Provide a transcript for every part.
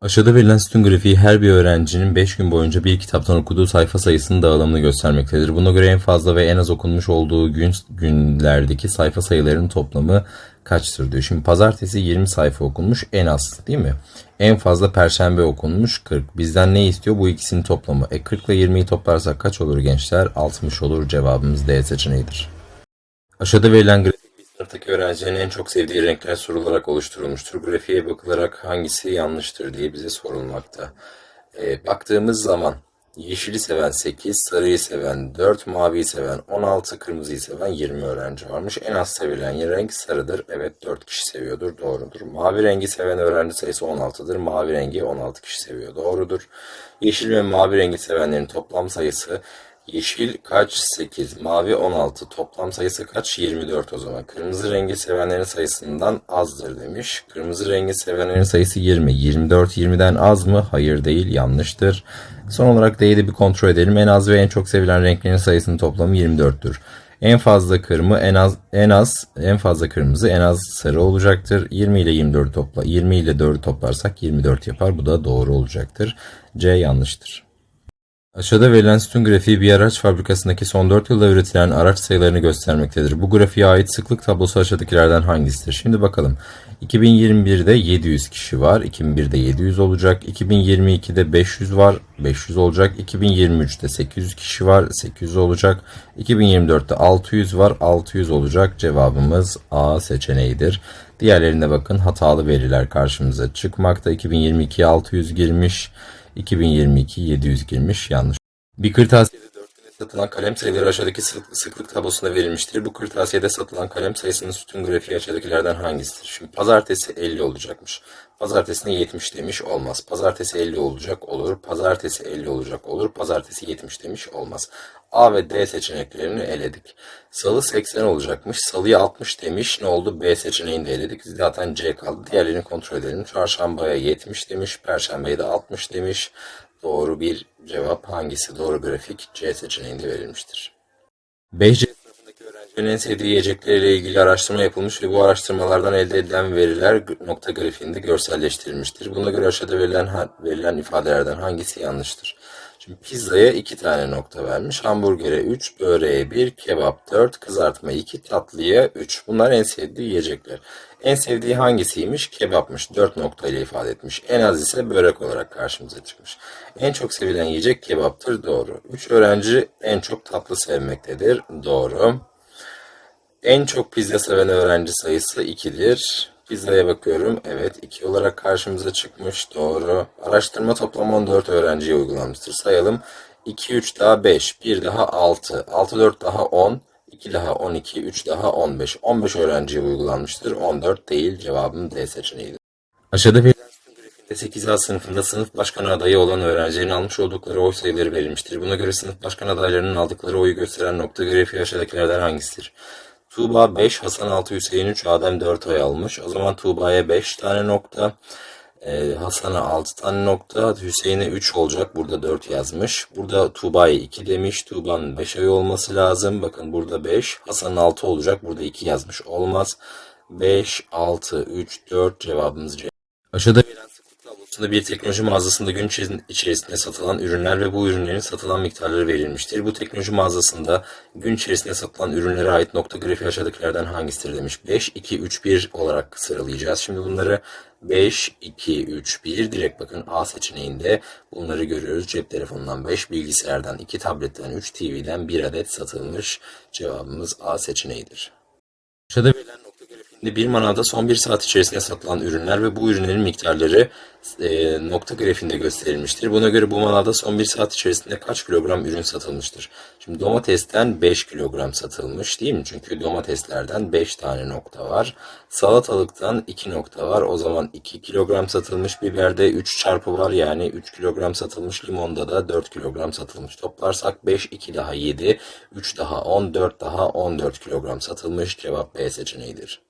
Aşağıda verilen sütun grafiği her bir öğrencinin 5 gün boyunca bir kitaptan okuduğu sayfa sayısının dağılımını göstermektedir. Buna göre en fazla ve en az okunmuş olduğu gün günlerdeki sayfa sayılarının toplamı kaçtır diyor. Şimdi pazartesi 20 sayfa okunmuş en az değil mi? En fazla perşembe okunmuş 40. Bizden ne istiyor? Bu ikisinin toplamı. E 40 ile 20'yi toplarsak kaç olur gençler? 60 olur. Cevabımız D seçeneğidir. Aşağıda verilen grafik bir sınıftaki en çok sevdiği renkler sorularak oluşturulmuştur. Grafiğe bakılarak hangisi yanlıştır diye bize sorulmakta. Ee, baktığımız zaman yeşili seven 8, sarıyı seven 4, maviyi seven 16, kırmızıyı seven 20 öğrenci varmış. En az sevilen renk sarıdır. Evet 4 kişi seviyordur. Doğrudur. Mavi rengi seven öğrenci sayısı 16'dır. Mavi rengi 16 kişi seviyor. Doğrudur. Yeşil ve mavi rengi sevenlerin toplam sayısı Yeşil kaç? 8. Mavi 16. Toplam sayısı kaç? 24 o zaman. Kırmızı rengi sevenlerin sayısından azdır demiş. Kırmızı rengi sevenlerin sayısı 20. 24 20'den az mı? Hayır değil. Yanlıştır. Son olarak D'yi de bir kontrol edelim. En az ve en çok sevilen renklerin sayısının toplamı 24'tür. En fazla kırmızı, en az en az en fazla kırmızı, en az sarı olacaktır. 20 ile 24 topla 20 ile 4'ü toplarsak 24 yapar. Bu da doğru olacaktır. C yanlıştır. Aşağıda verilen sütun grafiği bir araç fabrikasındaki son 4 yılda üretilen araç sayılarını göstermektedir. Bu grafiğe ait sıklık tablosu aşağıdakilerden hangisidir? Şimdi bakalım. 2021'de 700 kişi var. 2001'de 700 olacak. 2022'de 500 var. 500 olacak. 2023'te 800 kişi var. 800 olacak. 2024'te 600 var. 600 olacak. Cevabımız A seçeneğidir. Diğerlerine bakın hatalı veriler karşımıza çıkmakta. 2022'ye 600 girmiş. 2022 700 girmiş yanlış. Bir kırtasiyede 4 güne satılan kalem sayıları aşağıdaki sık- sıklık tablosunda verilmiştir. Bu kırtasiyede satılan kalem sayısının sütun grafiği aşağıdakilerden hangisidir? Şimdi pazartesi 50 olacakmış. Pazartesine 70 demiş olmaz. Pazartesi 50 olacak olur. Pazartesi 50 olacak olur. Pazartesi 70 demiş olmaz. A ve D seçeneklerini eledik. Salı 80 olacakmış. Salıya 60 demiş. Ne oldu? B seçeneğini de eledik. Zaten C kaldı. Diğerlerini kontrol edelim. Çarşambaya 70 demiş. Perşembeye de 60 demiş. Doğru bir cevap hangisi? Doğru grafik C seçeneğinde verilmiştir. 5C sınıfındaki öğrencilerin en sevdiği yiyecekleriyle ilgili araştırma yapılmış ve bu araştırmalardan elde edilen veriler nokta grafiğinde görselleştirilmiştir. Buna göre aşağıda verilen verilen ifadelerden hangisi yanlıştır? Pizzaya 2 tane nokta vermiş. Hamburgere 3, böreğe 1, kebap 4, kızartma 2, tatlıya 3. Bunlar en sevdiği yiyecekler. En sevdiği hangisiymiş? Kebapmış. 4 nokta ile ifade etmiş. En az ise börek olarak karşımıza çıkmış. En çok sevilen yiyecek kebaptır. Doğru. 3 öğrenci en çok tatlı sevmektedir. Doğru. En çok pizza seven öğrenci sayısı 2'dir. Pizzaya bakıyorum. Evet 2 olarak karşımıza çıkmış. Doğru. Araştırma toplam 14 öğrenciye uygulanmıştır. Sayalım. 2, 3 daha 5. 1 daha 6. 6, 4 daha 10. 2 daha 12. 3 daha 15. 15 öğrenciye uygulanmıştır. 14 değil. Cevabım D seçeneğidir. Aşağıda sütun grafiğinde 8A sınıfında sınıf başkanı adayı olan öğrencilerin almış oldukları oy sayıları verilmiştir. Buna göre sınıf başkanı adaylarının aldıkları oyu gösteren nokta grafiği aşağıdakilerden hangisidir? Tuğba 5, Hasan 6, Hüseyin 3, Adem 4 oy almış. O zaman Tuğba'ya 5 tane nokta, e, Hasan'a 6 tane nokta, Hüseyin'e 3 olacak. Burada 4 yazmış. Burada Tuğba'ya 2 demiş. Tuğba'nın 5 oy olması lazım. Bakın burada 5, Hasan'ın 6 olacak. Burada 2 yazmış. Olmaz. 5, 6, 3, 4 cevabımız C. Aşağıda tablosunda bir teknoloji mağazasında gün içeris- içerisinde satılan ürünler ve bu ürünlerin satılan miktarları verilmiştir. Bu teknoloji mağazasında gün içerisinde satılan ürünlere ait nokta grafiği aşağıdakilerden hangisidir demiş. 5, 2, 3, 1 olarak sıralayacağız. Şimdi bunları 5, 2, 3, 1 direkt bakın A seçeneğinde bunları görüyoruz. Cep telefonundan 5, bilgisayardan 2, tabletten 3, TV'den 1 adet satılmış. Cevabımız A seçeneğidir. Aşağıda verilen bir manavda son bir saat içerisinde satılan ürünler ve bu ürünlerin miktarları e, nokta grafiğinde gösterilmiştir. Buna göre bu manavda son bir saat içerisinde kaç kilogram ürün satılmıştır? Şimdi domatesten 5 kilogram satılmış değil mi? Çünkü domateslerden 5 tane nokta var. Salatalıktan 2 nokta var. O zaman 2 kilogram satılmış. Biberde 3 çarpı var yani 3 kilogram satılmış. Limonda da 4 kilogram satılmış. Toplarsak 5, 2 daha 7, 3 daha 10, 4 daha 14 kilogram satılmış. Cevap B seçeneğidir.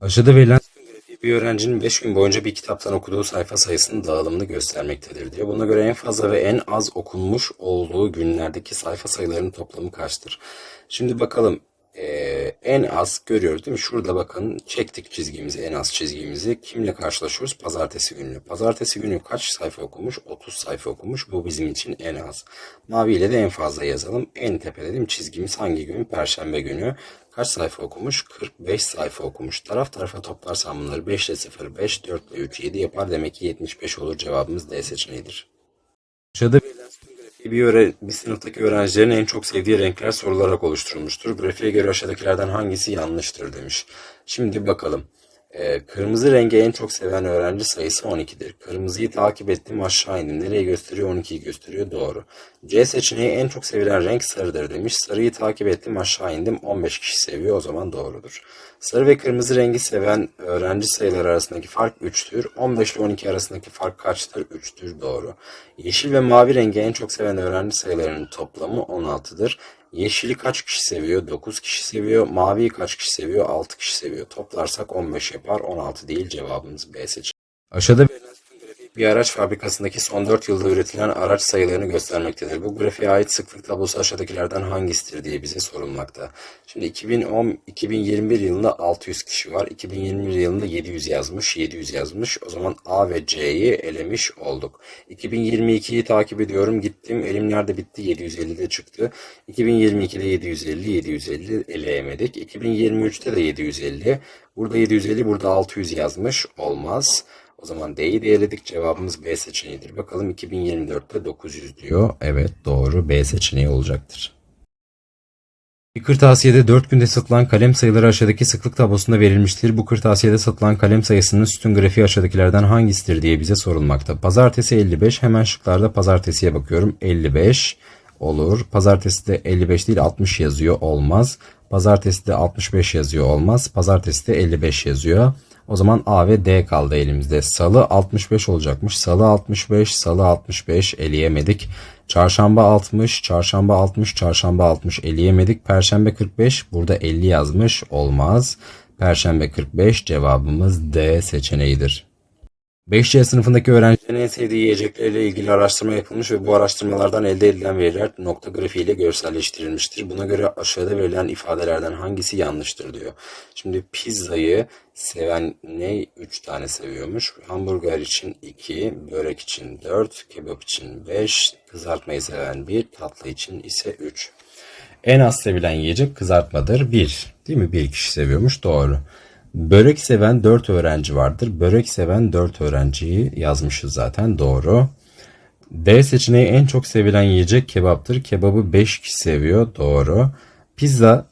Aşağıda verilen Bir öğrencinin 5 gün boyunca bir kitaptan okuduğu sayfa sayısının dağılımını göstermektedir diyor. Buna göre en fazla ve en az okunmuş olduğu günlerdeki sayfa sayılarının toplamı kaçtır? Şimdi bakalım eee, en az görüyoruz değil mi? Şurada bakın çektik çizgimizi, en az çizgimizi. Kimle karşılaşıyoruz? Pazartesi günü. Pazartesi günü kaç sayfa okumuş? 30 sayfa okumuş. Bu bizim için en az. Mavi ile de en fazla yazalım. En tepede değil mi? Çizgimiz hangi gün? Perşembe günü. Kaç sayfa okumuş? 45 sayfa okumuş. Taraf tarafa toplarsam bunları 5 ile 0, 5, 4 ile 3, 7 yapar. Demek ki 75 olur. Cevabımız D seçeneğidir. Aşağıda bir, öğre- bir sınıftaki öğrencilerin en çok sevdiği renkler sorularak oluşturulmuştur. Grafiğe göre aşağıdakilerden hangisi yanlıştır demiş. Şimdi bakalım. Ee, kırmızı rengi en çok seven öğrenci sayısı 12'dir. Kırmızıyı takip ettim aşağı indim. Nereye gösteriyor? 12'yi gösteriyor. Doğru. C seçeneği en çok sevilen renk sarıdır demiş. Sarıyı takip ettim aşağı indim. 15 kişi seviyor. O zaman doğrudur. Sarı ve kırmızı rengi seven öğrenci sayıları arasındaki fark 3'tür. 15 ile 12 arasındaki fark kaçtır? 3'tür. Doğru. Yeşil ve mavi rengi en çok seven öğrenci sayılarının toplamı 16'dır. Yeşili kaç kişi seviyor? 9 kişi seviyor. Maviyi kaç kişi seviyor? 6 kişi seviyor. Toplarsak 15 yapar. 16 değil. Cevabımız B seçeneği. Aşağıda verilen bir araç fabrikasındaki son 4 yılda üretilen araç sayılarını göstermektedir. Bu grafiğe ait sıklık tablosu aşağıdakilerden hangisidir diye bize sorulmakta. Şimdi 2010 2021 yılında 600 kişi var. 2021 yılında 700 yazmış, 700 yazmış. O zaman A ve C'yi elemiş olduk. 2022'yi takip ediyorum. Gittim. Elim nerede bitti? 750'de çıktı. 2022'de 750, 750 eleyemedik. 2023'te de 750. Burada 750, burada 600 yazmış. Olmaz. O zaman D'yi de eledik. Cevabımız B seçeneğidir. Bakalım 2024'te 900 diyor. Evet doğru. B seçeneği olacaktır. Bir kırtasiyede 4 günde satılan kalem sayıları aşağıdaki sıklık tablosunda verilmiştir. Bu kırtasiyede satılan kalem sayısının sütun grafiği aşağıdakilerden hangisidir diye bize sorulmakta. Pazartesi 55. Hemen şıklarda pazartesiye bakıyorum. 55 olur. Pazartesi de 55 değil 60 yazıyor. Olmaz. Pazartesi de 65 yazıyor. Olmaz. Pazartesi de 55 yazıyor. O zaman A ve D kaldı elimizde. Salı 65 olacakmış. Salı 65, salı 65 eleyemedik. Çarşamba 60, çarşamba 60, çarşamba 60 eleyemedik. Perşembe 45, burada 50 yazmış. Olmaz. Perşembe 45 cevabımız D seçeneğidir. 5C sınıfındaki öğrencilerin en sevdiği yiyeceklerle ilgili araştırma yapılmış ve bu araştırmalardan elde edilen veriler nokta grafiğiyle görselleştirilmiştir. Buna göre aşağıda verilen ifadelerden hangisi yanlıştır diyor. Şimdi pizzayı seven ne 3 tane seviyormuş. Hamburger için 2, börek için 4, kebap için 5, kızartmayı seven 1, tatlı için ise 3. En az sevilen yiyecek kızartmadır. 1. Değil mi? Bir kişi seviyormuş. Doğru. Börek seven 4 öğrenci vardır. Börek seven 4 öğrenciyi yazmışız zaten. Doğru. D seçeneği en çok sevilen yiyecek kebaptır. Kebabı 5 kişi seviyor. Doğru. Pizza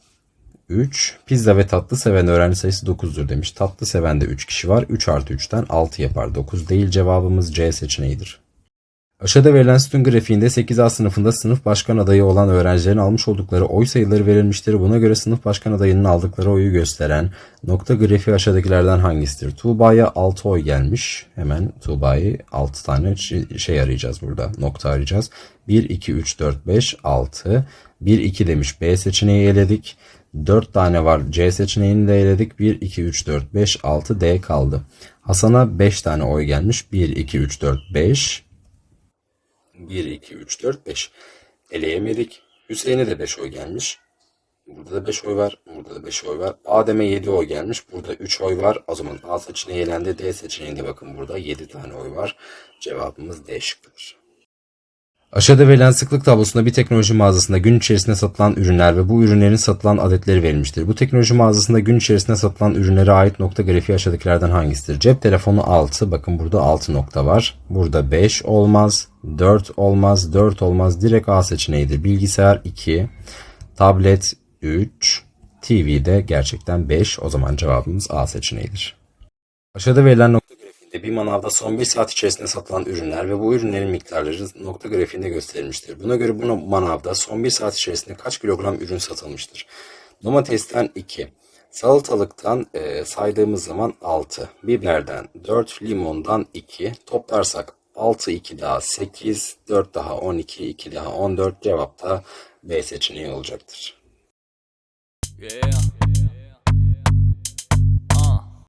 3. Pizza ve tatlı seven öğrenci sayısı 9'dur demiş. Tatlı seven de 3 kişi var. 3 artı 3'ten 6 yapar. 9 değil cevabımız C seçeneğidir. Aşağıda verilen sütun grafiğinde 8A sınıfında sınıf başkan adayı olan öğrencilerin almış oldukları oy sayıları verilmiştir. Buna göre sınıf başkan adayının aldıkları oyu gösteren nokta grafiği aşağıdakilerden hangisidir? Tuğba'ya 6 oy gelmiş. Hemen Tuğba'yı 6 tane ç- şey arayacağız burada. Nokta arayacağız. 1, 2, 3, 4, 5, 6. 1, 2 demiş. B seçeneği eledik. 4 tane var. C seçeneğini de eledik. 1, 2, 3, 4, 5, 6. D kaldı. Hasan'a 5 tane oy gelmiş. 1, 2, 3, 4, 5. 1, 2, 3, 4, 5. Eleyemedik. Hüseyin'e de 5 oy gelmiş. Burada da 5 oy var. Burada da 5 oy var. Adem'e 7 oy gelmiş. Burada 3 oy var. O zaman A seçeneği elendi. D seçeneğinde bakın burada 7 tane oy var. Cevabımız D şıkkıdır. Aşağıda verilen sıklık tablosunda bir teknoloji mağazasında gün içerisinde satılan ürünler ve bu ürünlerin satılan adetleri verilmiştir. Bu teknoloji mağazasında gün içerisinde satılan ürünlere ait nokta grafiği aşağıdakilerden hangisidir? Cep telefonu 6. Bakın burada 6 nokta var. Burada 5 olmaz. 4 olmaz. 4 olmaz. Direkt A seçeneğidir. Bilgisayar 2. Tablet 3. TV'de gerçekten 5. O zaman cevabımız A seçeneğidir. Aşağıda verilen nokta bir manavda son bir saat içerisinde satılan ürünler ve bu ürünlerin miktarları nokta grafiğinde gösterilmiştir. Buna göre bu manavda son bir saat içerisinde kaç kilogram ürün satılmıştır? Domatesten 2, salatalıktan e, saydığımız zaman 6, biberden 4, limondan 2, toplarsak 6, 2 daha 8, 4 daha 12, 2 daha 14 cevap da B seçeneği olacaktır. Yeah.